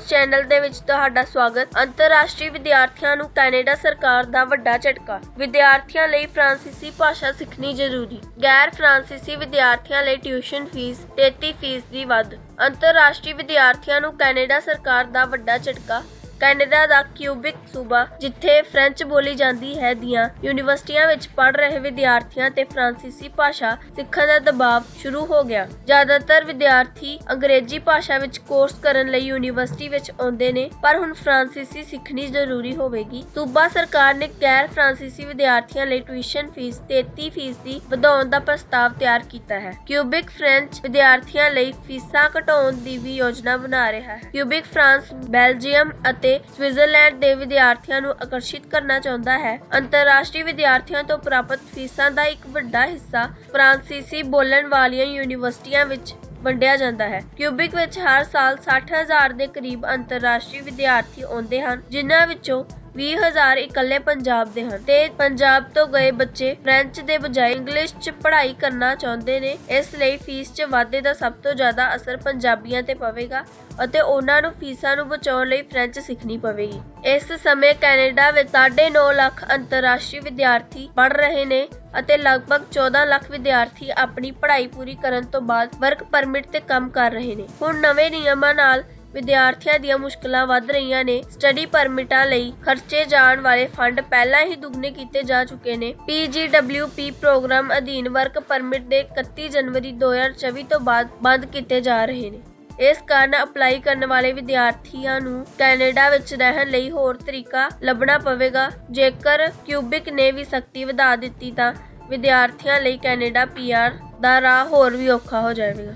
Channel ਦੇ ਵਿੱਚ ਤੁਹਾਡਾ ਸਵਾਗਤ। ਅੰਤਰਰਾਸ਼ਟਰੀ ਵਿਦਿਆਰਥੀਆਂ ਨੂੰ ਕੈਨੇਡਾ ਸਰਕਾਰ ਦਾ ਵੱਡਾ ਝਟਕਾ। ਵਿਦਿਆਰਥੀਆਂ ਲਈ ਫਰਾਂਸੀਸੀ ਭਾਸ਼ਾ ਸਿੱਖਣੀ ਜ਼ਰੂਰੀ। ਗੈਰ ਫਰਾਂਸੀਸੀ ਵਿਦਿਆਰਥੀਆਂ ਲਈ ਟਿਊਸ਼ਨ ਫੀਸ 33% ਦੀ ਵੱਧ। ਅੰਤਰਰਾਸ਼ਟਰੀ ਵਿਦਿਆਰਥੀਆਂ ਨੂੰ ਕੈਨੇਡਾ ਸਰਕਾਰ ਦਾ ਵੱਡਾ ਝਟਕਾ। ਕੈਨੇਡਾ ਦਾ ਕਿਊਬਿਕ ਸੂਬਾ, ਜਿੱਥੇ ਫ੍ਰੈਂਚ ਬੋਲੀ ਜਾਂਦੀ ਹੈ ਦੀਆਂ ਯੂਨੀਵਰਸਿਟੀਆਂ ਵਿੱਚ ਪੜ੍ਹ ਰਹੇ ਵਿਦਿਆਰਥੀਆਂ ਤੇ ਫਰਾਂਸੀਸੀ ਭਾਸ਼ਾ ਸਿੱਖਣ ਦਾ ਦਬਾਅ ਸ਼ੁਰੂ ਹੋ ਗਿਆ। ਜ਼ਿਆਦਾਤਰ ਵਿਦਿਆਰਥੀ ਅੰਗਰੇਜ਼ੀ ਭਾਸ਼ਾ ਵਿੱਚ ਕੋਰਸ ਕਰਨ ਲਈ ਯੂਨੀਵਰਸਿਟੀ ਵਿੱਚ ਆਉਂਦੇ ਨੇ, ਪਰ ਹੁਣ ਫਰਾਂਸੀਸੀ ਸਿੱਖਣੀ ਜ਼ਰੂਰੀ ਹੋਵੇਗੀ। ਸੂਬਾ ਸਰਕਾਰ ਨੇ ਗੈਰ ਫਰਾਂਸੀਸੀ ਵਿਦਿਆਰਥੀਆਂ ਲਈ ਟਿਊਸ਼ਨ ਫੀਸ 33% ਦੀ ਵਧਾਉਣ ਦਾ ਪ੍ਰਸਤਾਵ ਤਿਆਰ ਕੀਤਾ ਹੈ। ਕਿਊਬਿਕ ਫ੍ਰੈਂਚ ਵਿਦਿਆਰਥੀਆਂ ਲਈ ਫੀਸਾਂ ਘਟਾਉਣ ਦੀ ਵੀ ਯੋਜਨਾ ਬਣਾ ਰਿਹਾ ਹੈ। ਕਿਊਬਿਕ ਫਰਾਂਸ ਬੈਲਜੀਅਮ ਅਤੇ ਸਵਿਟਜ਼ਰਲੈਂਡ ਦੇ ਵਿਦਿਆਰਥੀਆਂ ਨੂੰ ਆਕਰਸ਼ਿਤ ਕਰਨਾ ਚਾਹੁੰਦਾ ਹੈ। ਅੰਤਰਰਾਸ਼ਟਰੀ ਵਿਦਿਆਰਥੀਆਂ ਤੋਂ ਪ੍ਰਾਪਤ ਫੀਸਾਂ ਦਾ ਇੱਕ ਵੱਡਾ ਹਿੱਸਾ ਫਰਾਂਸੀਸੀ ਬੋਲਣ ਵਾਲੀਆਂ ਯੂਨੀਵਰਸਿਟੀਆਂ ਵਿੱਚ ਵੰਡਿਆ ਜਾਂਦਾ ਹੈ। ਕਿਊਬਿਕ ਵਿੱਚ ਹਰ ਸਾਲ 60000 ਦੇ ਕਰੀਬ ਅੰਤਰਰਾਸ਼ਟਰੀ ਵਿਦਿਆਰਥੀ ਆਉਂਦੇ ਹਨ, ਜਿਨ੍ਹਾਂ ਵਿੱਚੋਂ 20000 ਇਕੱਲੇ ਪੰਜਾਬ ਦੇ ਹਨ ਤੇ ਪੰਜਾਬ ਤੋਂ ਗਏ ਬੱਚੇ ਫ੍ਰੈਂਚ ਦੇ ਬਜਾਏ ਇੰਗਲਿਸ਼ 'ਚ ਪੜ੍ਹਾਈ ਕਰਨਾ ਚਾਹੁੰਦੇ ਨੇ। ਇਸ ਲਈ ਫੀਸ 'ਚ ਵਾਧੇ ਦਾ ਸਭ ਤੋਂ ਜ਼ਿਆਦਾ ਅਸਰ ਪੰਜਾਬੀਆਂ ਤੇ ਪਵੇਗਾ ਅਤੇ ਉਹਨਾਂ ਨੂੰ ਫੀਸਾਂ ਨੂੰ ਬਚਾਉਣ ਲਈ ਫ੍ਰੈਂਚ ਸਿੱਖਣੀ ਪਵੇਗੀ। ਇਸ ਸਮੇਂ ਕੈਨੇਡਾ ਵਿੱਚ 9.5 ਲੱਖ ਅੰਤਰਰਾਸ਼ਟਰੀ ਵਿਦਿਆਰਥੀ ਪੜ੍ਹ ਰਹੇ ਨੇ ਅਤੇ ਲਗਭਗ 14 ਲੱਖ ਵਿਦਿਆਰਥੀ ਆਪਣੀ ਪੜ੍ਹਾਈ ਪੂਰੀ ਕਰਨ ਤੋਂ ਬਾਅਦ ਵਰਕ ਪਰਮਿਟ ਤੇ ਕੰਮ ਕਰ ਰਹੇ ਨੇ। ਹੁਣ ਨਵੇਂ ਨਿਯਮਾਂ ਨਾਲ ਵਿਦਿਆਰਥੀਆਂ ਦੀਆਂ ਮੁਸ਼ਕਲਾਂ ਵੱਧ ਰਹੀਆਂ ਨੇ। ਸਟੱਡੀ ਪਰਮਿਟਾਂ ਲਈ ਖਰਚੇ ਜਾਣ ਵਾਲੇ ਫੰਡ ਪਹਿਲਾਂ ਹੀ ਦੁੱਗਣੇ ਕੀਤੇ ਜਾ ਚੁੱਕੇ ਨੇ। PGWP ਪ੍ਰੋਗਰਾਮ ਅਧੀਨ ਵਰਕ ਪਰਮਿਟ ਦੇ 31 ਜਨਵਰੀ 2024 ਤੋਂ ਬਾਅਦ ਬੰਦ ਕੀਤੇ ਜਾ ਰਹੇ ਨੇ। ਇਸ ਕਾਰਨ ਅਪਲਾਈ ਕਰਨ ਵਾਲੇ ਵਿਦਿਆਰਥੀਆਂ ਨੂੰ ਕੈਨੇਡਾ ਵਿੱਚ ਰਹਿਣ ਲਈ ਹੋਰ ਤਰੀਕਾ ਲੱਭਣਾ ਪਵੇਗਾ। ਜੇਕਰ ਕਿਊਬਿਕ ਨੇ ਵੀ ਸਖਤੀ ਵਧਾ ਦਿੱਤੀ ਤਾਂ ਵਿਦਿਆਰਥੀਆਂ ਲਈ ਕੈਨੇਡਾ ਪੀਆਰ ਦਾ ਰਾਹ ਹੋਰ ਵੀ ਔਖਾ ਹੋ ਜਾਵੇਗਾ।